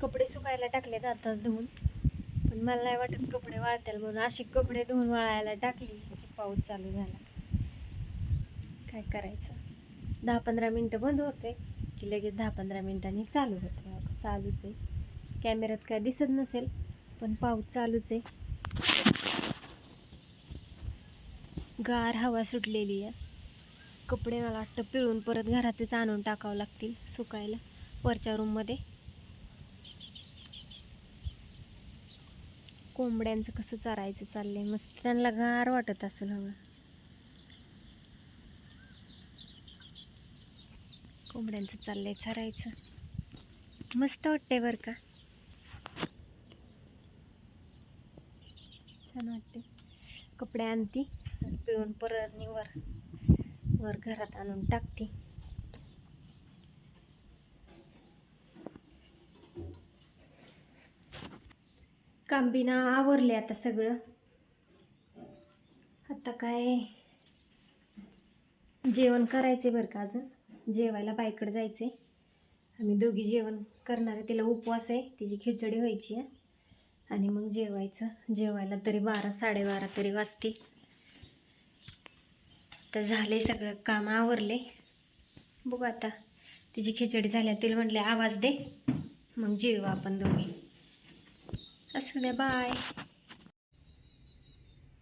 कपडे सुकायला टाकलेत आताच धुवून. पण मला नाही वाटत कपडे वाळतील म्हणून. अशी कपडे धुवून वाळायला टाकली की पाऊस चालू झाला. काय करायचं? दहा पंधरा मिनटं बंद होते की लगेच दहा पंधरा मिनटांनी चालू होते. चालूच आहे. कॅमेऱ्यात काय दिसत नसेल पण पाऊस चालूच आहे. गार हवा सुटलेली आहे. कपडे मला वाटतं पिळून परत घरातच आणून टाकावं लागतील सुकायला. वरच्या रूममध्ये कोंबड्यांचं कसं चारायचं चाललंय? मस्त त्यांना गार वाटत असेल हवं. कोंबड्यांचं चाललंय चरायचं. मस्त वाटतंय बरं का? छान वाटते कपडे आणते पिळून परत नि वर वर घरात आणून टाकते. काम बिना आवरले आता सगळं. आता काय? जेवण करायचे बरं का अजून? जेवायला बाईकडे जायचे आम्ही दोघी जेवण करणार आहे. तिला उपवास आहे. तिची खिचडी व्हायची आहे. आणि मग जेवायचं. जेवायला तरी बारा साडेबारा तरी वाजते तर झाले सगळं. काम आवरले बघू आता. तिची खिचडी झाल्या तिला म्हटले आवाज दे. मग जेवू आपण दोघी. असू द्या बाय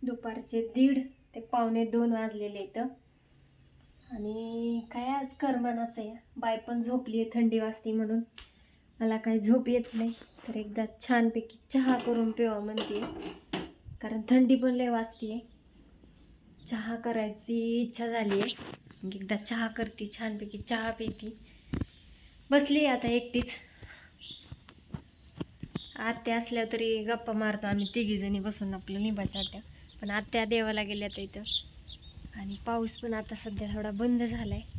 दुपारचे दीड ते पावणे दोन वाजलेले इथं आणि काय आज करमानाचं आहे? बाय पण झोपली आहे थंडी वाजते म्हणून. मला काय झोप येत नाही. तर एकदा छानपैकी चहा करून पिवा म्हणते. कारण थंडी पण लय वाजते. चहा करायची इच्छा झाली आहे. एकदा चहा करते छानपैकी चहा पिती. बसली आता एकटीच. आत्या असल्या तरी गप्पा मारतो आम्ही तिघीजणी बसून आपलं निंबाच्या आट्या पण आत्या देवाला गेल्या तर इथं. आणि पाऊस पण आता सध्या थोडा बंद झाला आहे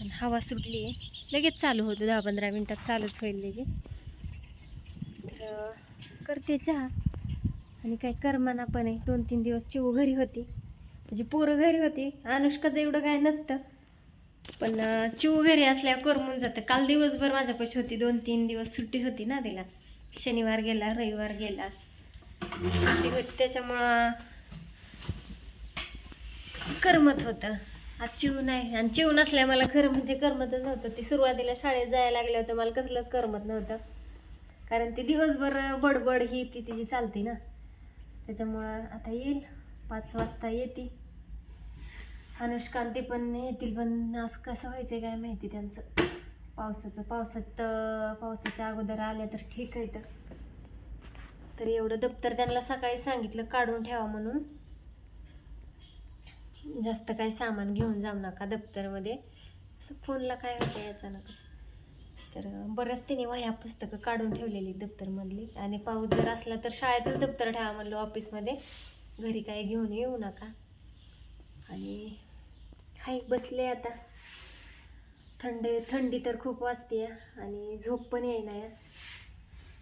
पण हवा सुटली आहे. लगेच चालू होतं दहा पंधरा मिनटात चालूच होईल लगेच. तर करते चहा. आणि काय करमाना पण आहे. दोन तीन दिवस चिव घरी होती. म्हणजे पोरं घरी होती. अनुष्काचं एवढं काय नसतं. पण चिव घरी असल्यावर करमून जातं. काल दिवसभर माझ्यापाशी होती दोन तीन दिवस सुट्टी होती ना तिला. शनिवार गेला रविवार गेला. सुट्टी होती त्याच्यामुळं करमत होतं. आज चिव नाही. आणि चिव नसल्या मला खरं म्हणजे करमतच नव्हतं. ती सुरुवातीला शाळेत जायला लागलं होतं मला कसलंच करमत नव्हतं. कारण ती दिवसभर बडबड ही ती तिची चालते ना. त्याच्यामुळं आता येईल. पाच वाजता येते. अनुष्कांती पण येतील पण आज कसं व्हायचं काय माहिती त्यांचं. पावसाचं पावसात पावसाच्या अगोदर आल्या तर ठीक आहे तर तर एवढं दप्तर त्यांना सकाळी सांगितलं काढून ठेवा म्हणून. जास्त काही सामान घेऊन जाऊ नका दप्तरमध्ये. असं फोनला काय होतं अचानक तर बरंच तिने वह्या पुस्तकं काढून ठेवलेली दप्तरमधली. आणि पाऊस जर असला तर शाळेतच दप्तर ठेवा म्हणलं ऑफिसमध्ये. घरी काही घेऊन येऊ नका. आणि हाय बसले आता. थंड थंडी तर खूप वाजते आणि झोप पण येईना या.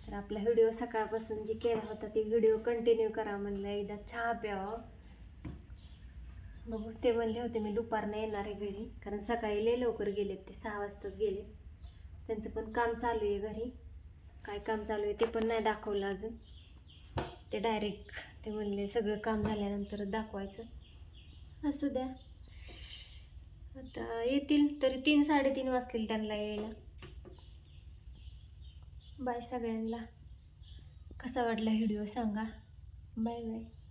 तर आपला व्हिडिओ सकाळपासून जी केला होता ते व्हिडिओ कंटिन्यू करा म्हणलं. एकदा चहा प्यावा हो. बघू ते म्हणले होते मी दुपारनं येणार आहे घरी. कारण सकाळी लय लवकर गेलेत ते सहा वाजताच गेले त्यांचं पण काम चालू आहे घरी. काय काम चालू आहे ते पण नाही दाखवलं अजून. ते डायरेक्ट ते म्हणले सगळं काम झाल्यानंतर दाखवायचं. असू द्या. आता येतील तरी तीन साडेतीन वाजतील त्यांना यायला. बाय सगळ्यांना. कसा वाटला व्हिडिओ सांगा. Bye bye.